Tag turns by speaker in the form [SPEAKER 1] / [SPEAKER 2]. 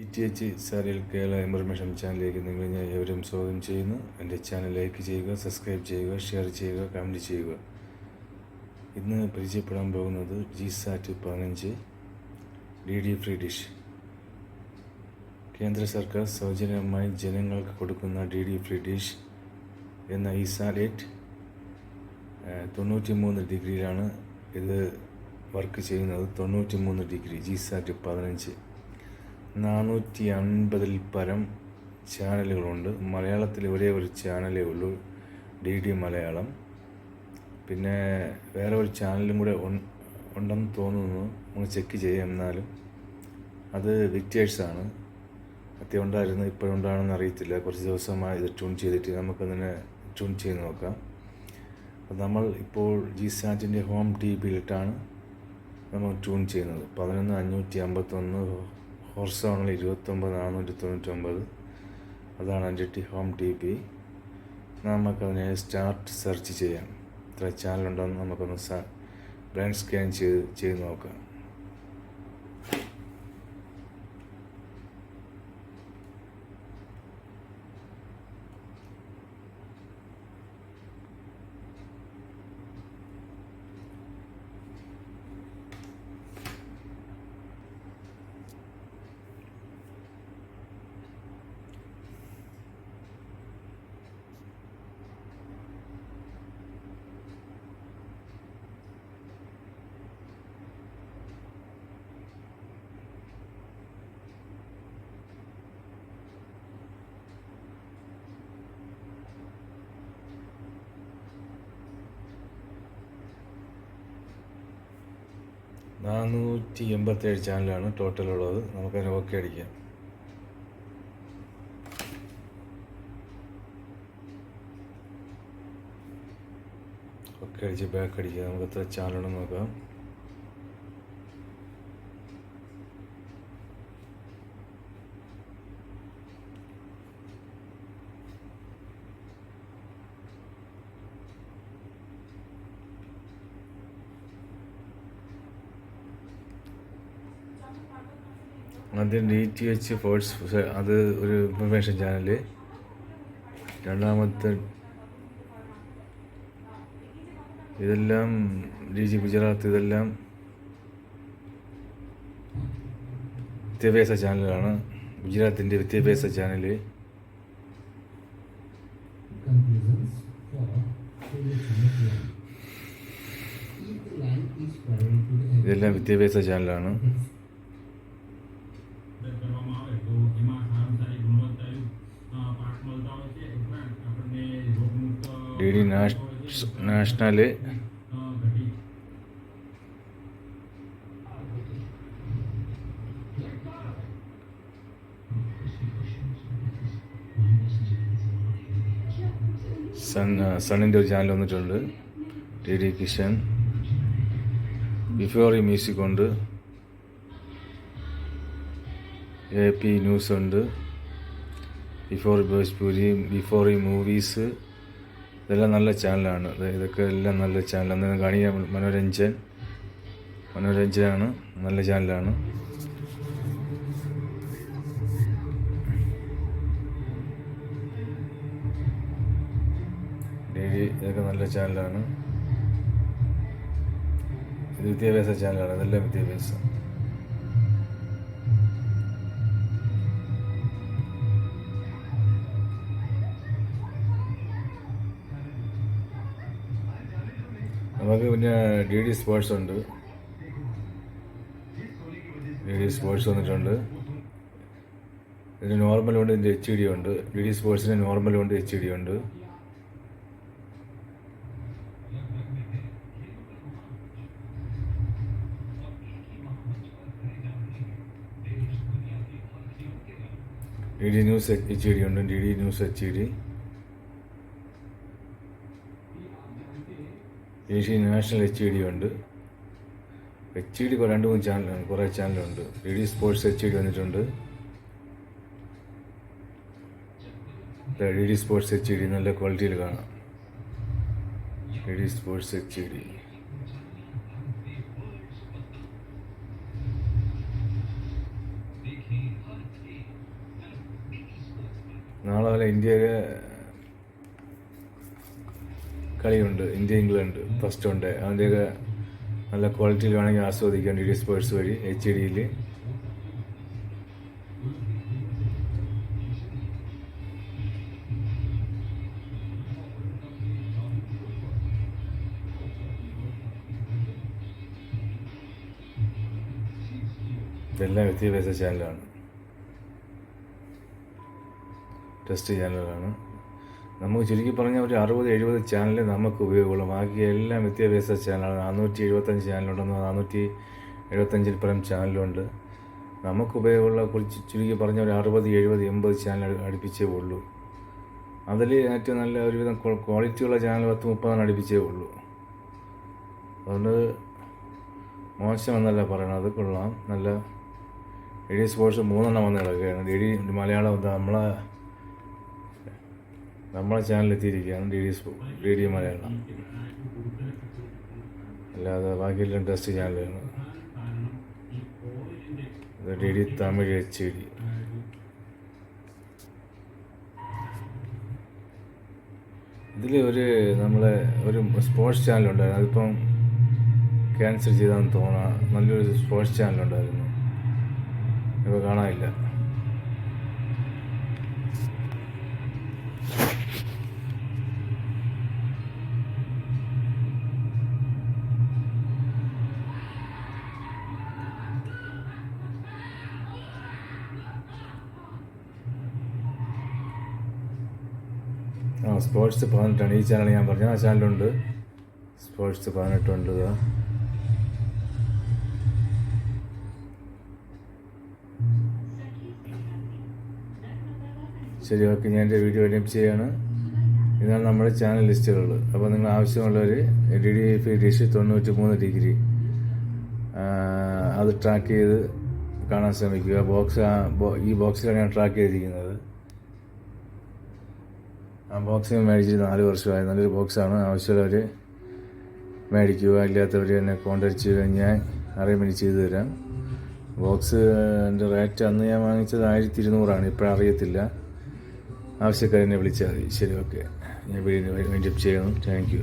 [SPEAKER 1] E T H സാരിൽ Kerala information ചാനലിലേക്ക് നിങ്ങൾ ഞാൻ ഏവരും സ്വാഗതം ചെയ്യുന്നു. എന്റെ ചാനൽ ലൈക്ക് ചെയ്യുക സബ്സ്ക്രൈബ് ചെയ്യുക ഷെയർ ചെയ്യുക കമന്റ് ചെയ്യുക. ഇന്ന് പരിചയപ്പെടാൻ പോകുന്നത് ജി സാറ്റ് പതിനഞ്ച് ഡി ഡി ഫ്രീ ഡിഷ് കേന്ദ്ര സർക്കാർ സൗജന്യമായി ജനങ്ങൾക്ക് കൊടുക്കുന്ന ഡി ഡി ഫ്രീ ഡിഷ് എന്ന ഈ സാലറ്റ് തൊണ്ണൂറ്റി മൂന്ന് ഡിഗ്രിയിലാണ് ഇത് വർക്ക് ചെയ്യുന്നത്. തൊണ്ണൂറ്റി മൂന്ന് ഡിഗ്രി ജി സാറ്റ് പതിനഞ്ച്. നാനൂറ്റി അൻപതിൽ പരം ചാനലുകളുണ്ട്. മലയാളത്തിൽ ഒരേ ഒരു ചാനലേ ഉള്ളൂ ഡി ഡി മലയാളം. പിന്നെ വേറെ ഒരു ചാനലും കൂടെ ഉണ്ടെന്ന് തോന്നുന്നു. നമുക്ക് ചെക്ക് ചെയ്യാം എന്നാലും. അത് വിക്റ്റേഴ്സാണ് അത്യം ഉണ്ടായിരുന്നു ഇപ്പോഴുണ്ടാണെന്ന് അറിയത്തില്ല. കുറച്ച് ദിവസമായി ഇത് ട്യൂൺ ചെയ്തിട്ട് നമുക്കതിനെ ട്യൂൺ ചെയ്ത് നോക്കാം. അപ്പോൾ നമ്മൾ ഇപ്പോൾ ജി സാറ്റിന്റെ ഹോം ടി വിയിലിട്ടാണ് നമ്മൾ ട്യൂൺ ചെയ്യുന്നത്. പതിനൊന്ന് അഞ്ഞൂറ്റി അമ്പത്തൊന്ന് ഹോർസോണിൽ ഇരുപത്തൊമ്പത് നാനൂറ്റി തൊണ്ണൂറ്റൊമ്പത്. അതാണ് എന്റെ ടി ഹോം ടി പി നമുക്കതിനെ സ്റ്റാർട്ട് സെർച്ച് ചെയ്യാം. ഇത്ര ചാനലുണ്ടോയെന്ന് നമുക്കൊന്ന് സ ബ്രാൻഡ് സ്കാൻ ചെയ്ത് ചെയ്ത് നോക്കാം. നാനൂറ്റി എൺപത്തേഴ് ചാനലാണ് ടോട്ടൽ ഉള്ളത് നമുക്കതിന് ഓക്കെ അടിക്കാം. ഓക്കെ അടിച്ച് ബാക്ക് അടിക്കുക നമുക്ക് എത്ര ചാനലുണ്ടെന്ന് നോക്കാം. ആദ്യം ഡി ടി എച്ച് ഫോഴ്സ് അത് ഒരു ഇൻഫർമേഷൻ ചാനൽ രണ്ടാമത്തെ ഇതെല്ലാം ഡി ജി ഗുജറാത്ത് ഇതെല്ലാം വിദ്യാഭ്യാസ ചാനലാണ് ഗുജറാത്തിന്റെ വിദ്യാഭ്യാസ ചാനൽ ഇതെല്ലാം വിദ്യാഭ്യാസ ചാനലാണ്. ഡി ഡി
[SPEAKER 2] നാഷണൽ
[SPEAKER 1] സൺ സണ്ണിന്റെ ഒരു ചാനൽ വന്നിട്ടുണ്ട്. T D Kisan. B4 U music ഉണ്ട്. എ പി ന്യൂസ് ഉണ്ട്. B4 Bhojpuri B4 U movies. ഇതെല്ലാം നല്ല ചാനലാണ്. ഇത് ഇതൊക്കെ എല്ലാം നല്ല ചാനലാണ്. കാണിക്കാൻ മനോരഞ്ജൻ. മനോരഞ്ജനാണ്. നല്ല ചാനലാണ്. ഡെയിലി ഇതൊക്കെ നല്ല ചാനലാണ്. ഇത് വിദ്യാഭ്യാസ ചാനലാണ്. ഇതെല്ലാം വിദ്യാഭ്യാസം. നമുക്ക് പിന്നെ ഡി ഡി സ്പോർട്സ് ഉണ്ട്. ഡി ഡി സ്പോർട്സ് വന്നിട്ടുണ്ട്. ഇതിന് നോർമലുണ്ട് ഇതിന്റെ എച്ച് ഡി ഉണ്ട്. ഡി ഡി സ്പോർട്സിന് നോർമലുണ്ട് എച്ച് ഡി ഉണ്ട്. D D news H D ഉണ്ട്. D D news H D Asia national H D ഉണ്ട്. എച്ച് ഡി രണ്ട് മൂന്ന് ചാനലാണ് കുറേ ചാനലുണ്ട് D D sports H D വന്നിട്ടുണ്ട്. D D sports H D നല്ല ക്വാളിറ്റിയിൽ കാണാം. D D sports H D. നാളെ ഇന്ത്യയിലെ കളിയുണ്ട് ഇന്ത്യ ഇംഗ്ലണ്ട് ഫസ്റ്റ് ഉണ്ട് അതിന്റെയൊക്കെ നല്ല ക്വാളിറ്റിയിൽ വേണമെങ്കിൽ ആസ്വദിക്കാം. ഡി ഡി സ്പോർട്സ് വഴി എച്ച് ഡിയിൽ ഇതെല്ലാം വിദ്യാഭ്യാസ ചാനലാണ് ടെസ്റ്റ് ചാനലുകളാണ് നമുക്ക് ചുരുക്കി പറഞ്ഞാൽ ഒരു അറുപത് എഴുപത് ചാനൽ നമുക്ക് ഉപയോഗമുള്ളൂ ബാക്കി എല്ലാം വിദ്യാഭ്യാസ ചാനലാണ് നാനൂറ്റി എഴുപത്തഞ്ച് ചാനലുണ്ടെന്ന് നാനൂറ്റി എഴുപത്തഞ്ചിൽ പരം ചാനലുണ്ട് നമുക്ക് ഉപയോഗമുള്ള കുറിച്ച് ചുരുക്കി പറഞ്ഞ ഒരു അറുപത് എഴുപത് എൺപത് ചാനൽ അടുപ്പിച്ചേ ഉള്ളൂ. അതിൽ ഏറ്റവും നല്ല ഒരുവിധം ക്വാ- ക്വാളിറ്റിയുള്ള ചാനൽ പത്ത് മുപ്പതാണ് അടുപ്പിച്ചേ ഉള്ളൂ. അതുകൊണ്ട് മോശമെന്നല്ല പറയണത് അത് കൊള്ളാം. നല്ല ഡി ഡി സ്പോർട്സ് മൂന്നെണ്ണം വന്ന് കിടക്കുകയാണ്. ഡി ഡി മലയാളം നമ്മളെ നമ്മളെ ചാനൽ എത്തിയിരിക്കുകയാണ് D D S D D Malayalam. അല്ലാതെ ബാക്കിയെല്ലാം ടെസ്റ്റ് ചാനലാണ് D D Tamil H D ഇതിൽ ഒരു നമ്മളെ ഒരു സ്പോർട്സ് ചാനലുണ്ടായിരുന്നു അതിപ്പം ക്യാൻസൽ ചെയ്താന്ന് തോന്നാം നല്ലൊരു സ്പോർട്സ് ചാനലുണ്ടായിരുന്നു ഇപ്പോൾ കാണാനില്ല. ആ സ്പോർട്സ് പതിനെട്ടാണ്. ഈ ചാനൽ ഞാൻ പറഞ്ഞു. ആ ചാനലുണ്ട് സ്പോർട്സ് പതിനെട്ടുണ്ട് ശരി ഓക്കെ. ഞാൻ എന്റെ വീഡിയോ എഡിറ്റ് ചെയ്യാണ്. ഇതാണ് നമ്മുടെ ചാനൽ ലിസ്റ്റുകൾ അപ്പോൾ നിങ്ങൾ ആവശ്യമുള്ളവർ ഡി ഡി എഫ് ഡിഷ് തൊണ്ണൂറ്റി മൂന്ന് ഡിഗ്രി അത് ട്രാക്ക് ചെയ്ത് കാണാൻ ശ്രമിക്കുക. ബോക്സ് ഈ ബോക്സിലാണ് ഞാൻ ട്രാക്ക് ചെയ്തിരിക്കുന്നത്. ആ ബോക്സ് മേടിച്ചിട്ട് നാല് വർഷമായി. നല്ലൊരു ബോക്സാണ് ആവശ്യമുള്ളവർ മേടിക്കുക. ഇല്ലാത്തവർ എന്നെ കോണ്ടാക്ട് ചെയ്ത് ഞാൻ അറേഞ്ച്മെന്റ് ചെയ്തു തരാം. ബോക്സ് എന്റെ റേറ്റ് അന്ന് ഞാൻ വാങ്ങിച്ചത് ആയിരത്തി ഇരുന്നൂറാണ് ഇപ്പോഴറിയത്തില്ല ആവശ്യക്കാരെന്നെ വിളിച്ചാൽ മതി. ശരി ഓക്കെ ഞാൻ വീണ്ടും വേണ്ടി ചെയ്യണം. Thank you